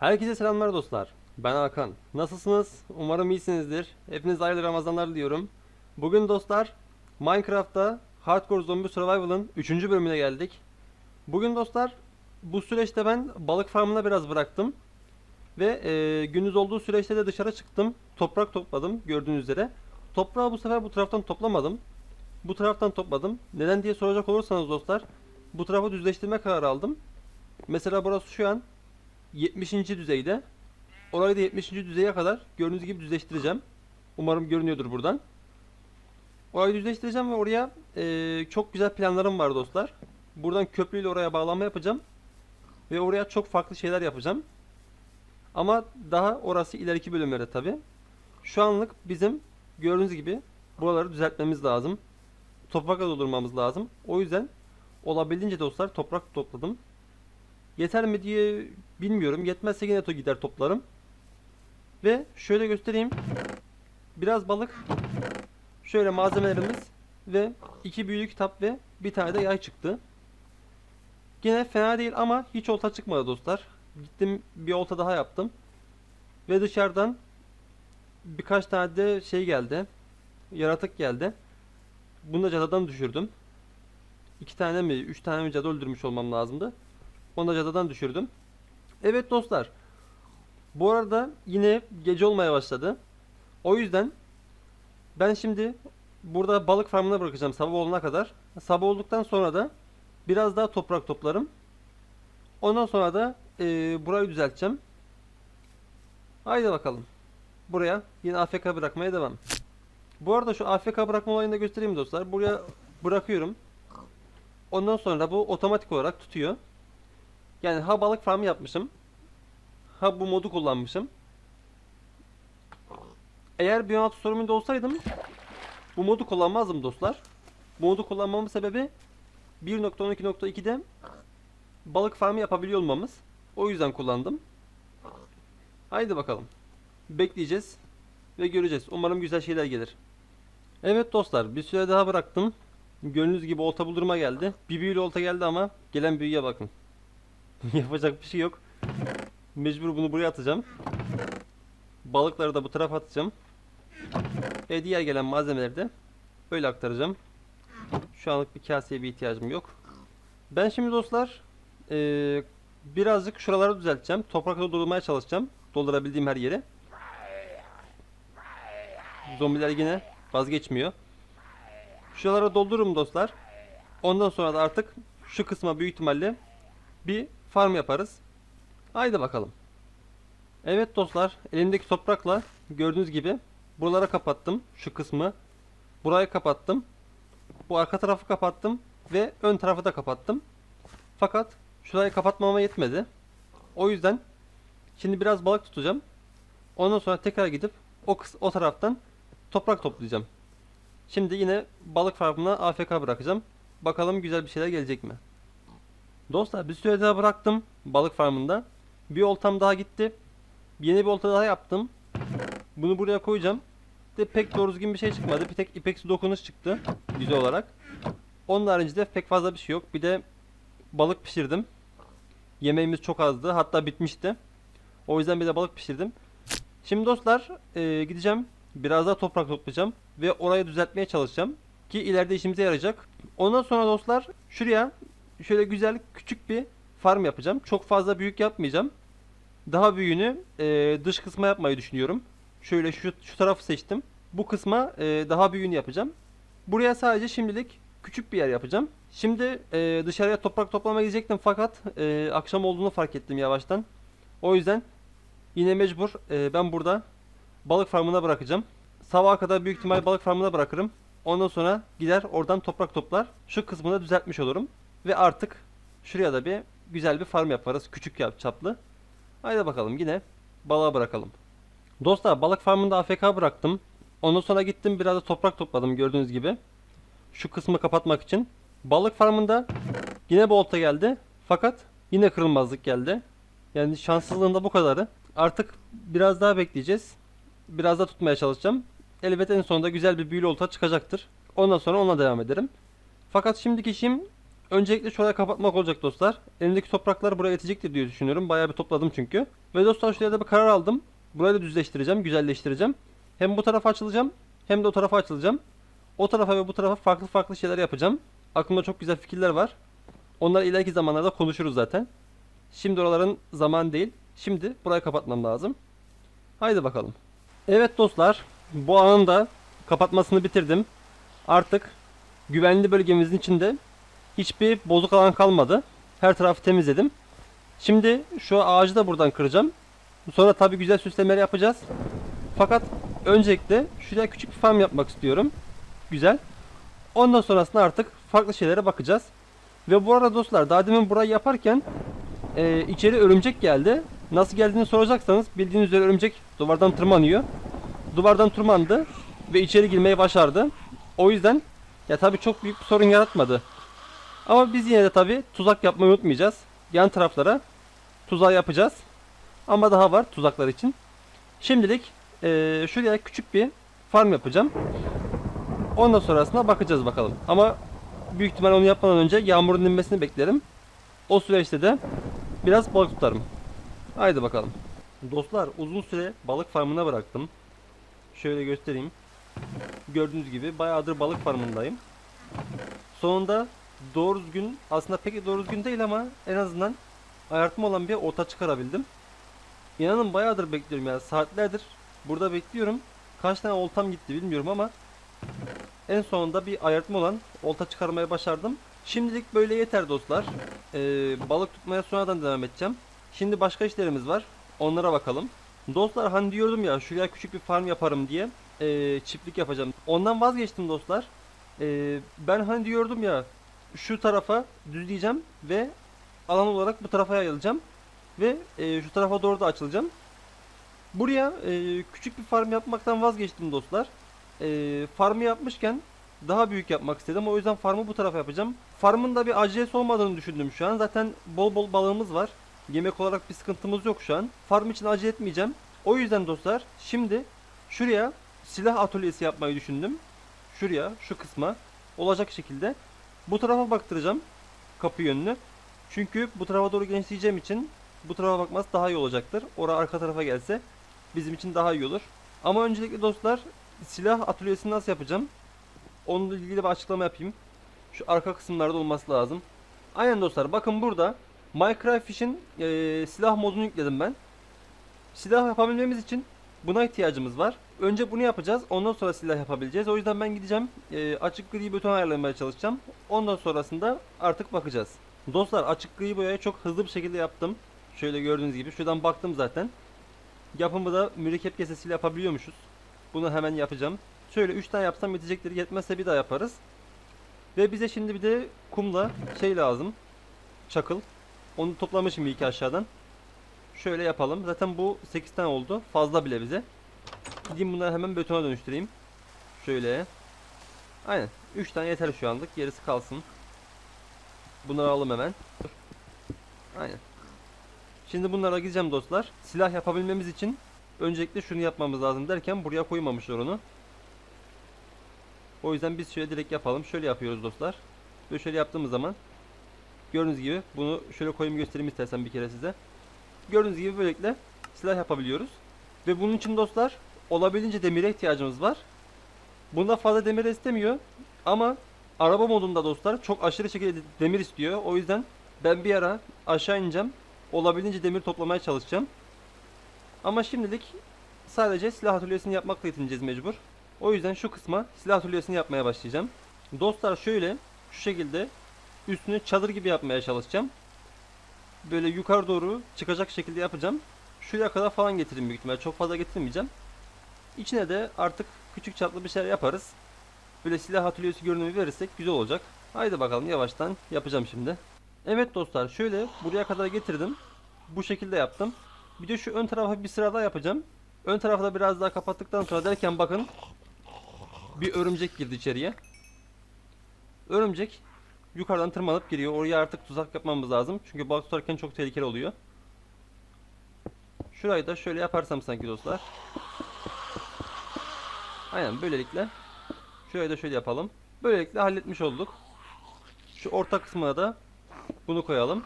Herkese selamlar dostlar. Ben Hakan. Nasılsınız? Umarım iyisinizdir. Hepinize hayırlı Ramazanlar diliyorum. Bugün dostlar Minecraft'ta Hardcore Zombie Survival'ın 3. bölümüne geldik. Bugün dostlar bu süreçte ben balık farmına biraz bıraktım. Ve e, gündüz olduğu süreçte de dışarı çıktım. Toprak topladım gördüğünüz üzere. Toprağı bu sefer bu taraftan toplamadım. Bu taraftan topladım. Neden diye soracak olursanız dostlar bu tarafı düzleştirme kararı aldım. Mesela burası şu an 70. düzeyde. Orayı da 70. düzeye kadar gördüğünüz gibi düzleştireceğim. Umarım görünüyordur buradan. Orayı düzleştireceğim ve oraya eee, çok güzel planlarım var dostlar. Buradan köprüyle oraya bağlama yapacağım. Ve oraya çok farklı şeyler yapacağım. Ama daha orası ileriki bölümlerde tabi. Şu anlık bizim gördüğünüz gibi buraları düzeltmemiz lazım. Toprakla doldurmamız lazım. O yüzden olabildiğince dostlar toprak topladım. Yeter mi diye bilmiyorum. Yetmezse yine to gider toplarım. Ve şöyle göstereyim. Biraz balık. Şöyle malzemelerimiz ve iki büyük kitap ve bir tane de yay çıktı. Yine fena değil ama hiç olta çıkmadı dostlar. Gittim bir olta daha yaptım. Ve dışarıdan birkaç tane de şey geldi. Yaratık geldi. Bunu da cadıdan düşürdüm. İki tane mi, üç tane mi cadı öldürmüş olmam lazımdı. Onu da cadıdan düşürdüm. Evet dostlar. Bu arada yine gece olmaya başladı. O yüzden ben şimdi burada balık farmına bırakacağım sabah olana kadar. Sabah olduktan sonra da biraz daha toprak toplarım. Ondan sonra da eee, burayı düzelteceğim. Haydi bakalım. Buraya yine AFK bırakmaya devam. Bu arada şu AFK bırakma olayını da göstereyim dostlar. Buraya bırakıyorum. Ondan sonra bu otomatik olarak tutuyor. Yani ha balık farmı yapmışım. Ha bu modu kullanmışım. Eğer 1.16 sorumunda olsaydım bu modu kullanmazdım dostlar. Bu modu kullanmamın sebebi 1.12.2'de balık farmı yapabiliyor olmamız. O yüzden kullandım. Haydi bakalım. Bekleyeceğiz ve göreceğiz. Umarım güzel şeyler gelir. Evet dostlar bir süre daha bıraktım. Gördüğünüz gibi olta buldurma geldi. Bir büyülü olta geldi ama gelen büyüye bakın. Yapacak bir şey yok. Mecbur bunu buraya atacağım. Balıkları da bu tarafa atacağım. Ve diğer gelen malzemeleri de böyle aktaracağım. Şu anlık bir kaseye bir ihtiyacım yok. Ben şimdi dostlar eee, birazcık şuraları düzelteceğim. Toprakla doldurmaya çalışacağım. Doldurabildiğim her yere. Zombiler yine vazgeçmiyor. Şuraları doldururum dostlar. Ondan sonra da artık şu kısma büyük ihtimalle bir farm yaparız. Haydi bakalım. Evet dostlar, elimdeki toprakla gördüğünüz gibi buralara kapattım şu kısmı. Burayı kapattım. Bu arka tarafı kapattım ve ön tarafı da kapattım. Fakat şurayı kapatmama yetmedi. O yüzden şimdi biraz balık tutacağım. Ondan sonra tekrar gidip o o taraftan toprak toplayacağım. Şimdi yine balık farmına AFK bırakacağım. Bakalım güzel bir şeyler gelecek mi? Dostlar bir süre daha bıraktım balık farmında. Bir oltam daha gitti. Yeni bir olta daha yaptım. Bunu buraya koyacağım. De pek doğru düzgün bir şey çıkmadı. Bir tek ipeksi dokunuş çıktı yüzey olarak. Onun haricinde pek fazla bir şey yok. Bir de balık pişirdim. Yemeğimiz çok azdı. Hatta bitmişti. O yüzden bir de balık pişirdim. Şimdi dostlar eee, gideceğim. Biraz daha toprak toplayacağım. Ve orayı düzeltmeye çalışacağım. Ki ileride işimize yarayacak. Ondan sonra dostlar şuraya şöyle güzel küçük bir farm yapacağım. Çok fazla büyük yapmayacağım. Daha büyüğünü eee, dış kısma yapmayı düşünüyorum. Şöyle şu, şu tarafı seçtim. Bu kısma eee, daha büyüğünü yapacağım. Buraya sadece şimdilik küçük bir yer yapacağım. Şimdi eee, dışarıya toprak toplamaya gidecektim fakat eee, akşam olduğunu fark ettim yavaştan. O yüzden yine mecbur eee, ben burada balık farmına bırakacağım. Sabaha kadar büyük ihtimal balık farmına bırakırım. Ondan sonra gider oradan toprak toplar. Şu kısmını düzeltmiş olurum. Ve artık şuraya da bir güzel bir farm yaparız. Küçük çaplı. Haydi bakalım yine balığa bırakalım. Dostlar balık farmında AFK bıraktım. Ondan sonra gittim biraz da toprak topladım gördüğünüz gibi. Şu kısmı kapatmak için. Balık farmında yine bir olta geldi. Fakat yine kırılmazlık geldi. Yani şanssızlığında bu kadarı. Artık biraz daha bekleyeceğiz. Biraz daha tutmaya çalışacağım. Elbette en sonunda güzel bir büyülü olta çıkacaktır. Ondan sonra onunla devam ederim. Fakat şimdiki işim Öncelikle şuraya kapatmak olacak dostlar. Elimdeki topraklar buraya yetecektir diye düşünüyorum. Bayağı bir topladım çünkü. Ve dostlar şuraya da bir karar aldım. Burayı da düzleştireceğim, güzelleştireceğim. Hem bu tarafa açılacağım hem de o tarafa açılacağım. O tarafa ve bu tarafa farklı farklı şeyler yapacağım. Aklımda çok güzel fikirler var. Onlar ileriki zamanlarda konuşuruz zaten. Şimdi oraların zaman değil. Şimdi burayı kapatmam lazım. Haydi bakalım. Evet dostlar, bu anın da kapatmasını bitirdim. Artık güvenli bölgemizin içinde hiçbir bozuk alan kalmadı. Her tarafı temizledim. Şimdi şu ağacı da buradan kıracağım. Sonra tabi güzel süslemeler yapacağız. Fakat öncelikle şuraya küçük bir farm yapmak istiyorum. Güzel. Ondan sonrasında artık farklı şeylere bakacağız. Ve bu arada dostlar daha demin burayı yaparken e, içeri örümcek geldi. Nasıl geldiğini soracaksanız bildiğiniz üzere örümcek duvardan tırmanıyor. Duvardan tırmandı ve içeri girmeyi başardı. O yüzden ya tabi çok büyük bir sorun yaratmadı. Ama biz yine de tabi tuzak yapmayı unutmayacağız. Yan taraflara tuzağı yapacağız. Ama daha var tuzaklar için. Şimdilik eee, şuraya küçük bir farm yapacağım. Ondan sonrasına bakacağız bakalım. Ama büyük ihtimal onu yapmadan önce yağmurun inmesini beklerim. O süreçte de biraz balık tutarım. Haydi bakalım. Dostlar uzun süre balık farmına bıraktım. Şöyle göstereyim. Gördüğünüz gibi bayağıdır balık farmındayım. Sonunda doğru düzgün aslında pek doğru düzgün değil ama en azından ayartma olan bir olta çıkarabildim. İnanın bayağıdır bekliyorum ya saatlerdir burada bekliyorum. Kaç tane oltam gitti bilmiyorum ama en sonunda bir ayartma olan olta çıkarmaya başardım. Şimdilik böyle yeter dostlar. Ee, balık tutmaya sonradan devam edeceğim. Şimdi başka işlerimiz var. Onlara bakalım. Dostlar hani diyordum ya şuraya küçük bir farm yaparım diye. Ee, çiftlik yapacağım. Ondan vazgeçtim dostlar. Ee, ben hani diyordum ya şu tarafa düzleyeceğim ve alan olarak bu tarafa yayılacağım. Ve e, şu tarafa doğru da açılacağım. Buraya e, küçük bir farm yapmaktan vazgeçtim dostlar. E, farmı yapmışken daha büyük yapmak istedim. O yüzden farmı bu tarafa yapacağım. Farmın da bir acelesi olmadığını düşündüm şu an. Zaten bol bol balığımız var. Yemek olarak bir sıkıntımız yok şu an. Farm için acele etmeyeceğim. O yüzden dostlar şimdi şuraya silah atölyesi yapmayı düşündüm. Şuraya, şu kısma olacak şekilde bu tarafa baktıracağım kapı yönünü. Çünkü bu tarafa doğru genişleyeceğim için bu tarafa bakması daha iyi olacaktır. Ora arka tarafa gelse bizim için daha iyi olur. Ama öncelikle dostlar silah atölyesini nasıl yapacağım? Onunla ilgili bir açıklama yapayım. Şu arka kısımlarda olması lazım. Aynen dostlar bakın burada Minecraft Fish'in eee, silah modunu yükledim ben. Silah yapabilmemiz için buna ihtiyacımız var. Önce bunu yapacağız. Ondan sonra silah yapabileceğiz. O yüzden ben gideceğim. eee, açık gri beton ayarlamaya çalışacağım. Ondan sonrasında artık bakacağız. Dostlar açık gri boyayı çok hızlı bir şekilde yaptım. Şöyle gördüğünüz gibi. Şuradan baktım zaten. Yapımı da mürekkep kesesiyle yapabiliyormuşuz. Bunu hemen yapacağım. Şöyle 3 tane yapsam yetecektir. Yetmezse bir daha yaparız. Ve bize şimdi bir de kumla şey lazım. Çakıl. Onu toplamışım iki aşağıdan. Şöyle yapalım. Zaten bu 8 tane oldu. Fazla bile bize. Gideyim bunları hemen betona dönüştüreyim. Şöyle. Aynen. 3 tane yeter şu anlık. Gerisi kalsın. Bunları alalım hemen. Aynen. Şimdi bunlara gideceğim dostlar. Silah yapabilmemiz için öncelikle şunu yapmamız lazım derken buraya koymamışlar onu. O yüzden biz şöyle direkt yapalım. Şöyle yapıyoruz dostlar. Ve şöyle yaptığımız zaman gördüğünüz gibi bunu şöyle koyayım göstereyim istersen bir kere size. Gördüğünüz gibi böylelikle silah yapabiliyoruz. Ve bunun için dostlar olabildiğince demire ihtiyacımız var. Bunda fazla demir istemiyor. Ama araba modunda dostlar çok aşırı şekilde demir istiyor. O yüzden ben bir ara aşağı ineceğim. Olabildiğince demir toplamaya çalışacağım. Ama şimdilik sadece silah atölyesini yapmakla yetineceğiz mecbur. O yüzden şu kısma silah atölyesini yapmaya başlayacağım. Dostlar şöyle şu şekilde üstünü çadır gibi yapmaya çalışacağım. Böyle yukarı doğru çıkacak şekilde yapacağım. Şuraya kadar falan getireyim büyük ihtimalle. Çok fazla getirmeyeceğim. İçine de artık küçük çaplı bir şeyler yaparız. Böyle silah atölyesi görünümü verirsek güzel olacak. Haydi bakalım yavaştan yapacağım şimdi. Evet dostlar şöyle buraya kadar getirdim. Bu şekilde yaptım. Bir de şu ön tarafa bir sıra daha yapacağım. Ön tarafı da biraz daha kapattıktan sonra derken bakın bir örümcek girdi içeriye. Örümcek yukarıdan tırmanıp giriyor. Oraya artık tuzak yapmamız lazım. Çünkü balık tutarken çok tehlikeli oluyor. Şurayı da şöyle yaparsam sanki dostlar. Aynen böylelikle. Şurayı da şöyle yapalım. Böylelikle halletmiş olduk. Şu orta kısmına da bunu koyalım.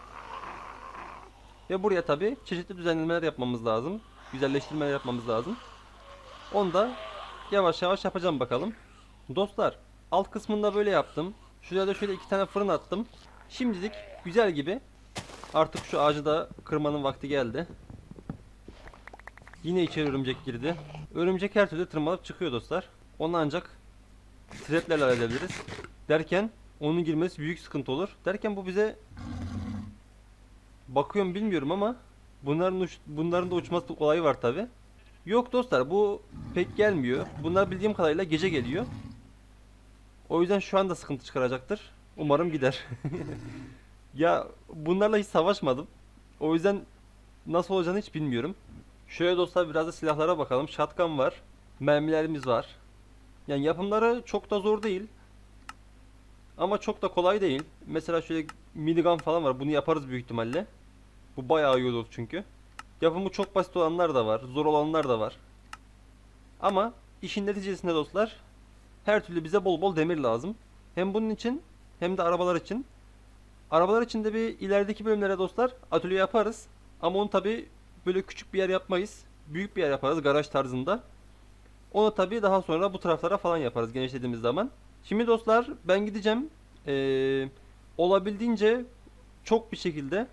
Ve buraya tabi çeşitli düzenlemeler yapmamız lazım. Güzelleştirmeler yapmamız lazım. Onu da yavaş yavaş yapacağım bakalım. Dostlar alt kısmında böyle yaptım. Şuraya da şöyle iki tane fırın attım. Şimdilik güzel gibi. Artık şu ağacı da kırmanın vakti geldi. Yine içeri örümcek girdi. Örümcek her türlü tırmanıp çıkıyor dostlar. Onu ancak traplerle halledebiliriz. Derken onun girmesi büyük sıkıntı olur. Derken bu bize bakıyorum bilmiyorum ama bunların uç, bunların da uçması olayı var tabi. Yok dostlar bu pek gelmiyor. Bunlar bildiğim kadarıyla gece geliyor. O yüzden şu anda sıkıntı çıkaracaktır. Umarım gider. ya bunlarla hiç savaşmadım. O yüzden nasıl olacağını hiç bilmiyorum. Şöyle dostlar biraz da silahlara bakalım. Shotgun var. Mermilerimiz var. Yani yapımları çok da zor değil. Ama çok da kolay değil. Mesela şöyle minigun falan var. Bunu yaparız büyük ihtimalle. Bu bayağı iyi olur çünkü. Yapımı çok basit olanlar da var. Zor olanlar da var. Ama işin neticesinde dostlar her türlü bize bol bol demir lazım. Hem bunun için hem de arabalar için. Arabalar için de bir ilerideki bölümlere dostlar atölye yaparız. Ama onu tabi böyle küçük bir yer yapmayız. Büyük bir yer yaparız garaj tarzında. Onu tabi daha sonra bu taraflara falan yaparız genişlediğimiz zaman. Şimdi dostlar ben gideceğim. Ee, olabildiğince çok bir şekilde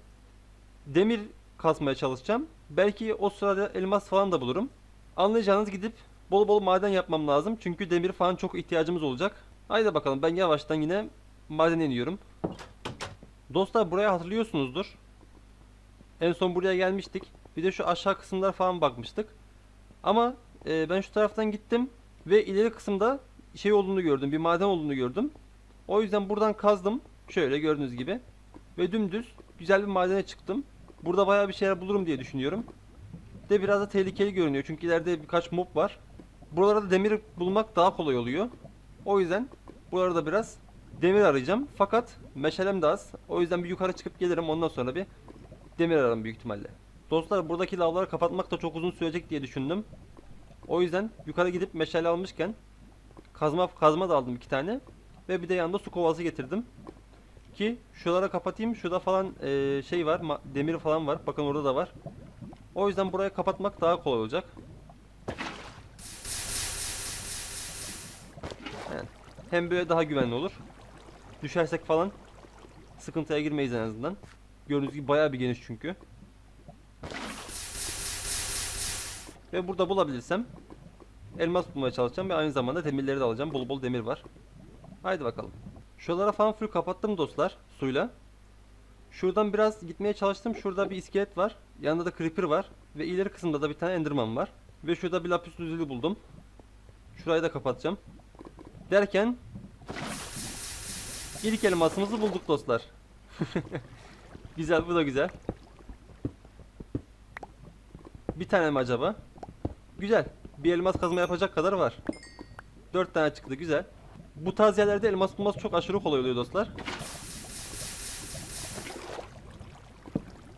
demir kasmaya çalışacağım. Belki o sırada elmas falan da bulurum. Anlayacağınız gidip bol bol maden yapmam lazım. Çünkü demir falan çok ihtiyacımız olacak. Haydi bakalım ben yavaştan yine maden iniyorum. Dostlar buraya hatırlıyorsunuzdur. En son buraya gelmiştik. Bir de şu aşağı kısımlar falan bakmıştık. Ama e, ben şu taraftan gittim ve ileri kısımda şey olduğunu gördüm. Bir maden olduğunu gördüm. O yüzden buradan kazdım. Şöyle gördüğünüz gibi. Ve dümdüz güzel bir madene çıktım. Burada bayağı bir şeyler bulurum diye düşünüyorum. De biraz da tehlikeli görünüyor. Çünkü ileride birkaç mob var. Buralarda demir bulmak daha kolay oluyor. O yüzden buralarda biraz demir arayacağım. Fakat meşalem de az. O yüzden bir yukarı çıkıp gelirim. Ondan sonra bir demir ararım büyük ihtimalle. Dostlar buradaki lavları kapatmak da çok uzun sürecek diye düşündüm. O yüzden yukarı gidip meşale almışken kazma kazma da aldım iki tane ve bir de yanında su kovası getirdim. Ki şuralara kapatayım. Şurada falan eee, şey var, demir falan var. Bakın orada da var. O yüzden burayı kapatmak daha kolay olacak. Yani hem böyle daha güvenli olur. Düşersek falan sıkıntıya girmeyiz en azından. Gördüğünüz gibi bayağı bir geniş çünkü. Ve burada bulabilirsem elmas bulmaya çalışacağım ve aynı zamanda demirleri de alacağım. Bol bol demir var. Haydi bakalım. Şuralara falan full kapattım dostlar suyla. Şuradan biraz gitmeye çalıştım. Şurada bir iskelet var. Yanında da creeper var. Ve ileri kısımda da bir tane enderman var. Ve şurada bir lapis lazuli buldum. Şurayı da kapatacağım. Derken ilk elmasımızı bulduk dostlar. güzel bu da güzel. Bir tane mi acaba? Güzel. Bir elmas kazma yapacak kadar var. 4 tane çıktı güzel. Bu tarz yerlerde elmas bulması çok aşırı kolay oluyor dostlar.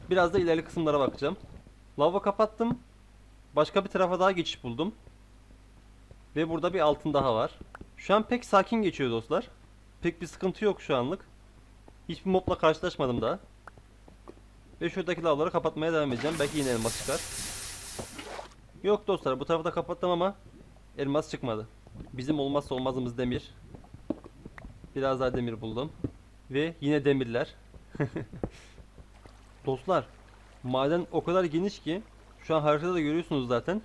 Biraz da ilerli kısımlara bakacağım. Lava kapattım. Başka bir tarafa daha geçiş buldum. Ve burada bir altın daha var. Şu an pek sakin geçiyor dostlar. Pek bir sıkıntı yok şu anlık. Hiçbir mobla karşılaşmadım daha. Ve şuradaki lavları kapatmaya devam edeceğim. Belki yine elmas çıkar. Yok dostlar bu tarafı da kapattım ama elmas çıkmadı. Bizim olmazsa olmazımız demir. Biraz daha demir buldum. Ve yine demirler. Dostlar, maden o kadar geniş ki şu an haritada da görüyorsunuz zaten.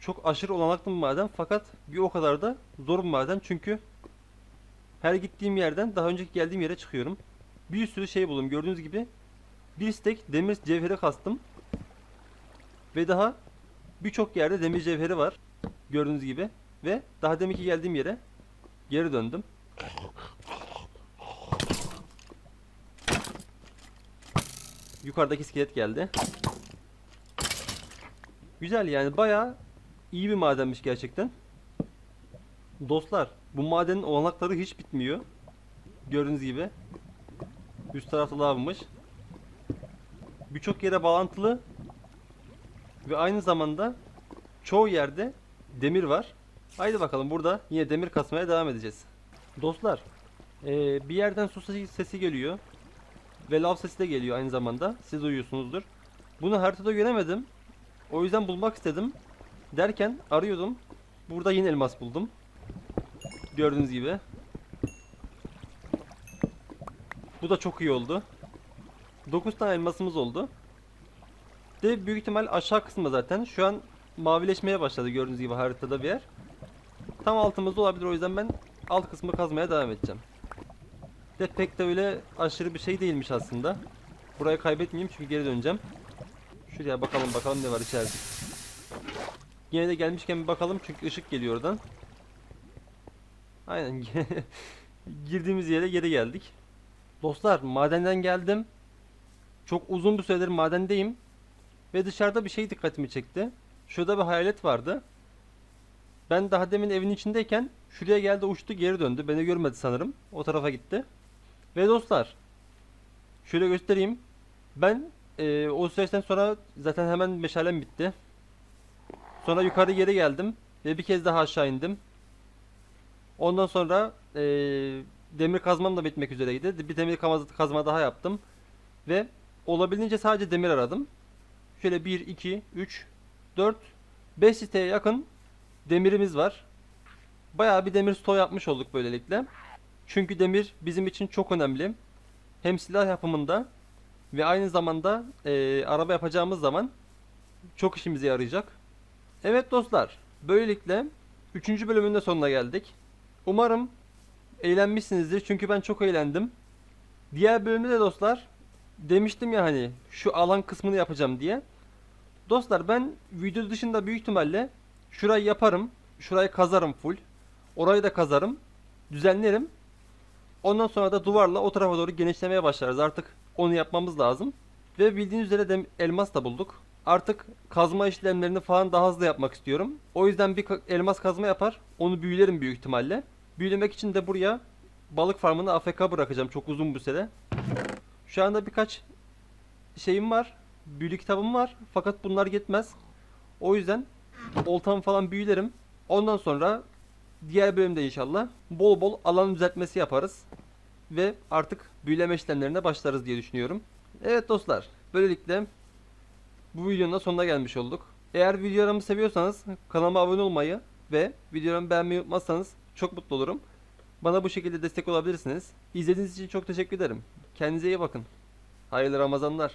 Çok aşırı olanaklı bir maden fakat bir o kadar da zor bir maden çünkü her gittiğim yerden daha önceki geldiğim yere çıkıyorum. Bir sürü şey buldum gördüğünüz gibi. Bir stek demir cevheri kastım. Ve daha birçok yerde demir cevheri var. Gördüğünüz gibi. Ve daha deminki geldiğim yere geri döndüm. Yukarıdaki iskelet geldi. Güzel yani bayağı iyi bir madenmiş gerçekten. Dostlar bu madenin olanakları hiç bitmiyor. Gördüğünüz gibi. Üst tarafta lavmış. Birçok yere bağlantılı ve aynı zamanda çoğu yerde demir var. Haydi bakalım burada yine demir kasmaya devam edeceğiz. Dostlar Ee, bir yerden su sesi, geliyor. Ve lav sesi de geliyor aynı zamanda. Siz duyuyorsunuzdur. Bunu haritada göremedim. O yüzden bulmak istedim. Derken arıyordum. Burada yine elmas buldum. Gördüğünüz gibi. Bu da çok iyi oldu. 9 tane elmasımız oldu. De büyük ihtimal aşağı kısmı zaten. Şu an mavileşmeye başladı gördüğünüz gibi haritada bir yer. Tam altımızda olabilir o yüzden ben alt kısmı kazmaya devam edeceğim. De pek de öyle aşırı bir şey değilmiş aslında. Burayı kaybetmeyeyim çünkü geri döneceğim. Şuraya bakalım bakalım ne var içeride. Yine de gelmişken bir bakalım çünkü ışık geliyor oradan. Aynen. Girdiğimiz yere geri geldik. Dostlar madenden geldim. Çok uzun bir süredir madendeyim. Ve dışarıda bir şey dikkatimi çekti. Şurada bir hayalet vardı. Ben daha demin evin içindeyken şuraya geldi uçtu geri döndü. Beni görmedi sanırım. O tarafa gitti. Ve dostlar şöyle göstereyim. Ben eee, o süreçten sonra zaten hemen meşalem bitti. Sonra yukarı geri geldim. Ve bir kez daha aşağı indim. Ondan sonra eee, demir kazmam da bitmek üzereydi. Bir demir kazma daha yaptım. Ve olabildiğince sadece demir aradım. Şöyle 1, 2, 3, 4, 5 siteye yakın demirimiz var. Bayağı bir demir stoğu yapmış olduk böylelikle. Çünkü demir bizim için çok önemli. Hem silah yapımında ve aynı zamanda eee, araba yapacağımız zaman çok işimize yarayacak. Evet dostlar, böylelikle 3. bölümün de sonuna geldik. Umarım eğlenmişsinizdir çünkü ben çok eğlendim. Diğer bölümde de dostlar demiştim ya hani şu alan kısmını yapacağım diye. Dostlar ben video dışında büyük ihtimalle şurayı yaparım. Şurayı kazarım full. Orayı da kazarım. Düzenlerim. Ondan sonra da duvarla o tarafa doğru genişlemeye başlarız. Artık onu yapmamız lazım. Ve bildiğiniz üzere de elmas da bulduk. Artık kazma işlemlerini falan daha hızlı yapmak istiyorum. O yüzden bir elmas kazma yapar. Onu büyülerim büyük ihtimalle. Büyülemek için de buraya balık farmını AFK bırakacağım çok uzun bir süre. Şu anda birkaç şeyim var. Büyülü kitabım var. Fakat bunlar yetmez. O yüzden oltamı falan büyülerim. Ondan sonra diğer bölümde inşallah bol bol alan düzeltmesi yaparız. Ve artık büyüleme işlemlerine başlarız diye düşünüyorum. Evet dostlar. Böylelikle bu videonun da sonuna gelmiş olduk. Eğer videolarımı seviyorsanız kanalıma abone olmayı ve videolarımı beğenmeyi unutmazsanız çok mutlu olurum. Bana bu şekilde destek olabilirsiniz. İzlediğiniz için çok teşekkür ederim. Kendinize iyi bakın. Hayırlı Ramazanlar.